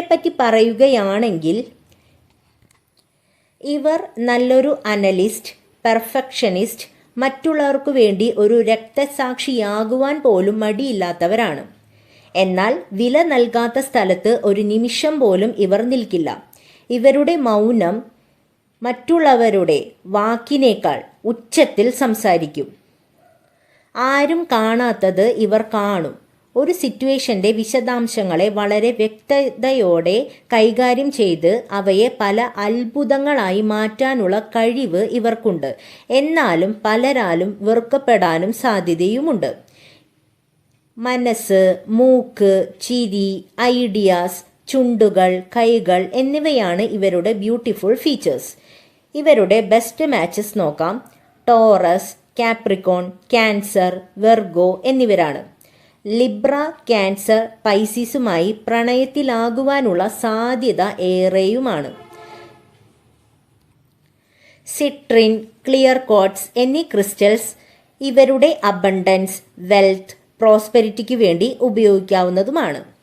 പറ്റി പറയുകയാണെങ്കിൽ ഇവർ നല്ലൊരു അനലിസ്റ്റ് പെർഫെക്ഷനിസ്റ്റ് മറ്റുള്ളവർക്കു വേണ്ടി ഒരു രക്തസാക്ഷിയാകുവാൻ പോലും മടിയില്ലാത്തവരാണ്. എന്നാൽ വില നൽകാത്ത സ്ഥലത്ത് ഒരു നിമിഷം പോലും ഇവർ നിൽക്കില്ല. ഇവരുടെ മൗനം മറ്റുള്ളവരുടെ വാക്കിനേക്കാൾ ഉച്ചത്തിൽ സംസാരിക്കും. ആരും കാണാത്തത് ഇവർ കാണും. ഒരു സിറ്റുവേഷന്റെ വിശദാംശങ്ങളെ വളരെ വ്യക്തതയോടെ കൈകാര്യം ചെയ്ത് അവയെ പല അത്ഭുതങ്ങളായി മാറ്റാനുള്ള കഴിവ് ഇവർക്കുണ്ട്. എന്നാലും പലരാലും വെറുക്കപ്പെടാനും സാധ്യതയുമുണ്ട്. മനസ്സ് മൂക്ക് ചിരി ഐഡിയാസ് ചുണ്ടുകൾ കൈകൾ എന്നിവയാണ് ഇവരുടെ ബ്യൂട്ടിഫുൾ ഫീച്ചേഴ്സ്. ഇവരുടെ ബെസ്റ്റ് മാച്ചസ് നോക്കാം. ടോറസ് കാപ്രിക്കോൺ ക്യാൻസർ വെർഗോ എന്നിവരാണ്. ലിബ്ര ക്യാൻസർ പൈസീസുമായി പ്രണയത്തിലാകുവാനുള്ള സാധ്യത ഏറെയുമാണ്. സിട്രിൻ ക്ലിയർ കോട്ട്സ് എന്നീ ക്രിസ്റ്റൽസ് ഇവരുടെ അബണ്ടൻസ് വെൽത്ത് പ്രോസ്പെരിറ്റിക്ക് വേണ്ടി ഉപയോഗിക്കാവുന്നതുമാണ്.